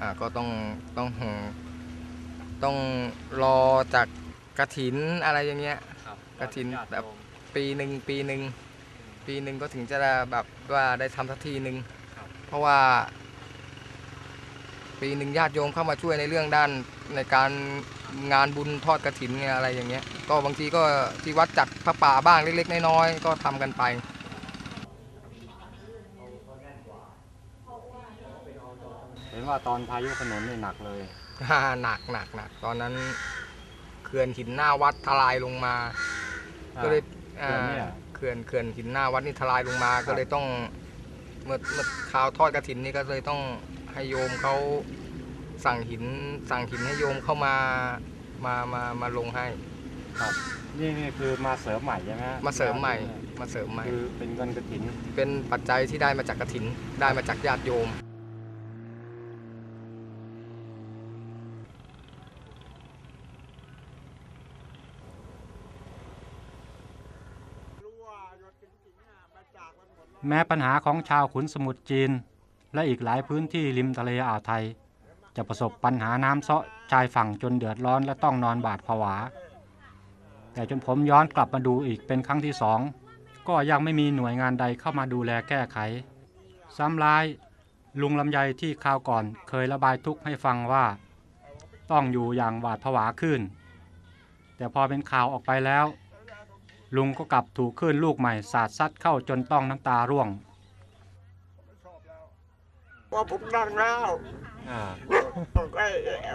อ่าก็ต้องต้องต้องรอจากกระถินอะไรอย่างเงี้ย ครับกฐินแบบญาติโยมปีหนึ่งปีหนึ่งปีหนึ่งก็ถึงจะได้แบบว่าได้ทำสักทีหนึ่งครับเพราะว่า ปีหนึ่งญาติโยมเข้ามาช่วยในเรื่องด้านในการงานบุญทอดกระถินไงอะไรอย่างเงี้ย ก็บางทีก็ที่วัดจัดพระป่าบ้างเล็กๆน้อยๆก็ทำกันไป ห็นว่าตอนพายุขนุนนี่หนักเลยอ่าหนักหนักหนักตอนนั้นเขื่อนหินหน้าวัดทลายลงมา ก็เลยอ่าเขื่อนเนี่ยเขื่อนเขื่อนหินหน้าวัดนี่ทลายลงมา ก็เลยต้องเมื่อเมื่อข่าวทอดกระถินนี่ก็เลยต้องให้โยมเขาสั่งหินสั่งหินให้โยมเข้ามามามามาลงให้ ครับ นี่นี่คือมาเสริมใหม่ใช่ไหมฮะมาเสริมใหม่ มาเสริมใหม่ คือเป็นเงินกระถิน เป็นปัจจัยที่ได้มาจากกระถิน ได้มาจากญาติโยม แม้ปัญหาของชาวขุนสมุทรจีน และอีกหลายพื้นที่ริมทะเลอ่าวไทย จะประสบปัญหาน้ำเซาะชายฝั่งจนเดือดร้อนและต้องนอนบาดผวา แต่จนผมย้อนกลับมาดูอีกเป็นครั้งที่สองก็ยังไม่มีหน่วยงานใดเข้ามาดูแลแก้ไข ซ้ำร้าย ลุงลำไยที่คราวก่อนเคยระบายทุกข์ให้ฟังว่า ต้องอยู่อย่างหวาดผวาขึ้น แต่พอเป็นข่าวออกไปแล้ว ลุงก็กลับถูกคลื่นลูกใหม่สาดซัดเข้าจนต้องน้ำตาร่วง ว่าผมดังแล้วอ่าไอ้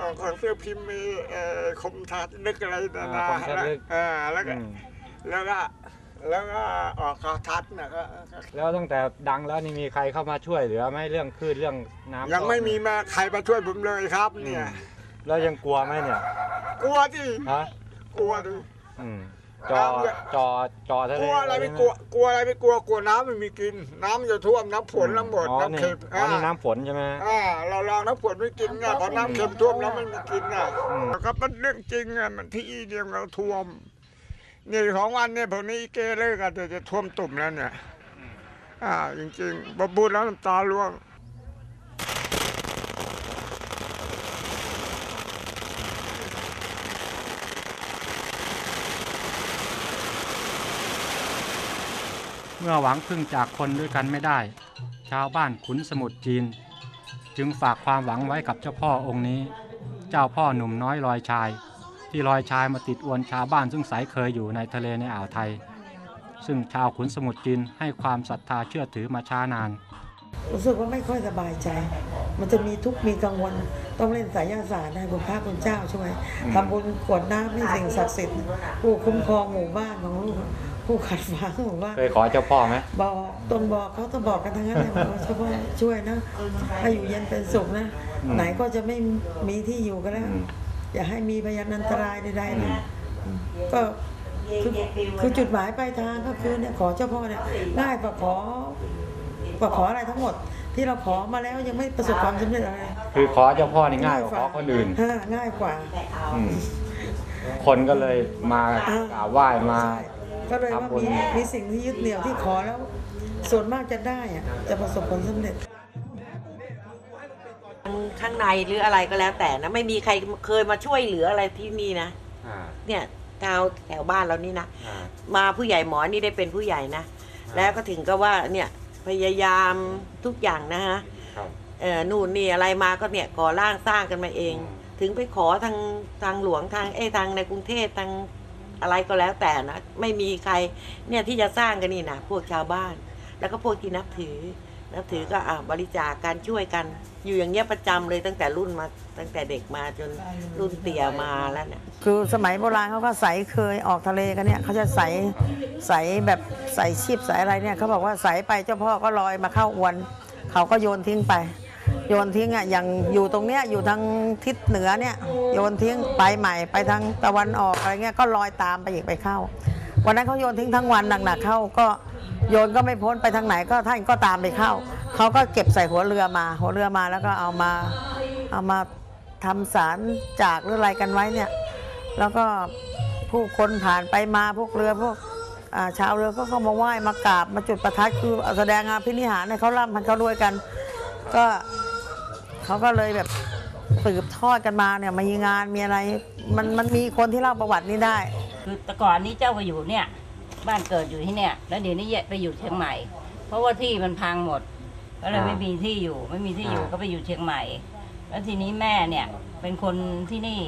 ออกของเสื้อพิมพ์มีเอ่อคมทัดนึกอะไรนะอ่านะคมทัดนึก อ่าแล้วก็อืมแล้วก็แล้วก็ออกข่าวทัดนะก็ก็แล้วตั้งแต่ดังแล้วนี่มีใครเข้ามาช่วยเหลือไหมเรื่องคลื่นเรื่องน้ำยังไม่มีมาใครมาช่วยผมเลยครับอืมเนี่ย แล้วยังกลัวไหมเนี่ยกลัวที่ฮะกลัวดิอืม จอน้ำเยอะจอจอทะกเลลัวอะไรไม่ใช่หกลัวกลัวอะไรไม่กลัวกลัวน้ำไม่มีกิน น้ำจะท่วมน้ำฝนน้ำหมดอ๋อน้ำนี่เค็มอ๋อนี่น้ำฝนใช่ไหมอ่าเราลองน้ำฝนไม่กินไงพอน้ำเค็มท่วมแล้วมันไม่กินอะอืมแล้วก็เป็นเรื่องจริงอะมันที่เดียวเราท่วมนี่ของวันเนี่ยพวกนี้เกเรกันจะจะท่วมตุ่มแล้วเนี่ยอ่าจริงๆบบูดแล้วน้ำตาร่วง เมื่อหวังพึ่งจากคนด้วยกันไม่ได้ ชาวบ้านขุนสมุทรจีน จึงฝากความหวังไว้กับเจ้าพ่อองค์นี้ เจ้าพ่อหนุ่มน้อยลอยชาย ที่ลอยชายมาติดอวนชาวบ้านซึ่งสายเคยอยู่ในทะเลในอ่าวไทย ซึ่งชาวขุนสมุทรจีนให้ความศรัทธาเชื่อถือมาช้านาน รู้สึกว่าไม่ค่อยสบายใจ มันจะมีทุกข์มีกังวล ต้องเล่นสายศาสตร์ให้คุณพระคุณเจ้าช่วยทำบุญกรวดน้ำให้สิ่งศักดิ์สิทธิ์ผู้คุ้มครองหมู่บ้านของลูก ผู้ขัดฝังหมู่บ้านเคยขอเจ้าพ่อไหมบอกตนบอกเขาต้องบอกกันทั้งนั้นเลยบอกว่าช่วยช่วยนะให้อยู่เย็นเป็นสุขนะ ไหนก็จะไม่มีที่อยู่กันแล้ว อย่าให้มีพยานอันตรายใดๆนะก็คือคือจุดหมายปลายทางก็คือเนี่ยขอเจ้าพ่อเนี่ยง่ายกว่าขอกว่าขออะไรทั้งหมด ที่เราขอมาแล้วยังไม่ประสบความสำเร็จอะไรคือขอเจ้าพ่อนี่ง่ายกว่าขอคนอื่นฮะง่ายกว่าอืมคนก็เลยมากราบไหว้มาใช่ ก็เลยว่าทำบุญมีมีสิ่งที่ยึดเหนี่ยวที่ขอแล้ว ส่วนมากจะได้อะจะประสบผลสำเร็จข้างในหรืออะไรก็แล้วแต่นะไม่มีใครเคยมาช่วยเหลืออะไรที่นี่นะอ่าเนี่ยชาวแถวบ้านเรานี่นะอ่ามาผู้ใหญ่หมอนี่ได้เป็นผู้ใหญ่นะแล้วก็ถึงก็ว่าเนี่ยพยายามทุกอย่างนะฮะครับเออนู่นนี่อะไรมาก็เนี่ยก่อร่างสร้างกันมาเอง ถึงไปขอทางทางหลวงทางเอ้ยทางในกรุงเทพทาง อะไรก็แล้วแต่นะ ไม่มีใครเนี่ยที่จะสร้างกันนี่นะพวกชาวบ้าน แล้วก็พวกที่นับถือ นับถือก็อ่าบริจาคการช่วยกัน อยู่อย่างเงี้ยประจำเลยตั้งแต่รุ่นมา ตั้งแต่เด็กมาจนรุ่นเตี่ยมาแล้วเนี่ยคือสมัยโบราณเขาก็ใสเคยออกทะเลกันเนี่ยเขาจะใสใสแบบใส่ชีพใสอะไรเนี่ยเขาบอกว่าใสไปเจ้าพ่อก็ลอยมาเข้าอวน เขาก็โยนทิ้งไป โยนทิ้งอะอย่างอยู่ตรงเนี้ยอยู่ทางทิศเหนือเนี่ยโยนทิ้งไปใหม่ไปทางตะวันออกอะไรเงี้ยก็ลอยตามไปอีกไปเข้า วันนั้นเขาโยนทิ้งทั้งวันหนักๆเข้าก็โยนก็ไม่พ้นไปทางไหนก็ท่านก็ตามไปเข้าเขาก็เก็บใส่หัวเรือมา หัวเรือมาแล้วก็เอามาเอามาทำสารจากหรืออะไรกันไว้เนี่ยแล้วก็ผู้คนผ่านไปมาพวกเรือพวกอาชาวเรือก็เข้ามาไหว้มากราบมาจุดประทัดคือแสดงอาภินิหารให้เขาร่ำให้เขารวยกัน ก็ เขาก็เลยแบบสืบทอดกันมาเนี่ยมีงานมีอะไร มันมันมีคนที่เล่าประวัตินี้ได้ คือแต่ก่อนนี้เจ้าไปอยู่เนี่ย บ้านเกิดอยู่ที่เนี่ย แล้วเดี๋ยวนี้ไปอยู่เชียงใหม่ เพราะว่าที่มันพังหมด ก็เลยอ่าไม่มีที่อยู่ ไม่มีที่อยู่อ่าก็ไปอยู่เชียงใหม่ แล้วทีนี้แม่เนี่ย เป็นคนที่นี่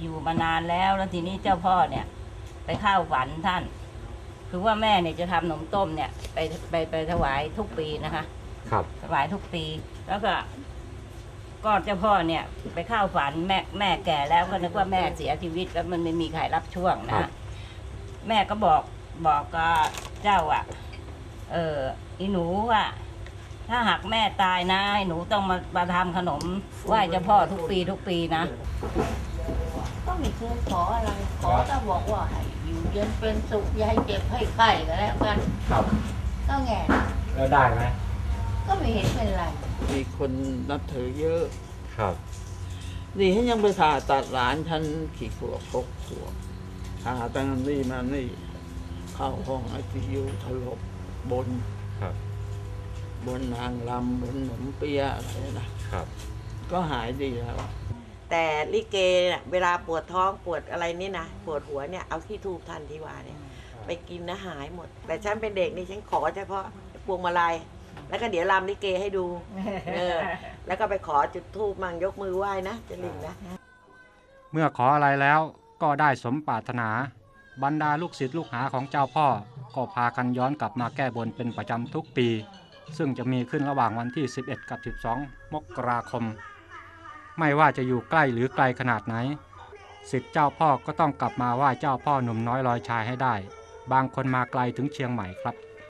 อยู่มานานแล้ว แล้วทีนี้เจ้าพ่อเนี่ย ไปเข้าฝันท่าน คือว่าแม่เนี่ยจะทำขนมต้มเนี่ย ไปไปไปถวายทุกปีนะคะ ครับ ถวายทุกปี แล้วก็ ก็เจ้าพ่อเนี่ยไปเข้าฝันแม่แม่แก่แล้วก็นึกว่าแม่เสียชีวิตแล้วมันไม่มีใครรับช่วงครันะ บ แม่ก็บอกบอกกับเจ้าอะ เอออีหนูว่าถ้าหากแม่ตายนะให้หนูต้องมามาทำขนมไหว้เจ้าพ่อทุกปีทุกปีนะ ก็ไม่เคยขออะไร ขอแต่บอกว่าให้อยู่เย็นเป็นสุขอย่าให้เจ็บให้ไข้ก็แล้วกัน ครับก็แง่แล้วได้ไหมก็ไม่เห็นเป็นไร มีคนนับถือเยอะครับ นี่ฉันยังไปผ่าตัดหลานฉันขี่ขวบหกขวบผ่าตั้งนี่มานี่ เข้าห้องไอซียูถลบบนครับ บนนางลำบนหนมเปียะอะไรนะครับ ก็หายดีแล้วแต่ลิเกเนี่ยเวลาปวดท้องปวดอะไรนี่นะปวดหัวเนี่ยเอาที่ทูบทันทีวาเนี่ย ไปกินนะหายหมด แต่ฉันเป็นเด็กนี่ฉันขอเฉพาะพวงมาลัย แล้วก็เดี๋ยวรำลิเกให้ดู เออ แล้วก็ไปขอจุดทูบมั่งยกมือไหว้นะจะลิงนะ เมื่อขออะไรแล้วก็ได้สมปรารถนา บรรดาลูกศิษย์ลูกหาของเจ้าพ่อ ก็พากันย้อนกลับมาแก้บนเป็นประจำทุกปี ซึ่งจะมีขึ้นระหว่างวันที่ 11 กับ 12 มกราคม ไม่ว่าจะอยู่ใกล้หรือไกลขนาดไหนศิษย์เจ้าพ่อก็ต้องกลับมาไหว้เจ้าพ่อหนุ่มน้อยลอยชายให้ได้ บางคนมาไกลถึงเชียงใหม่ครับ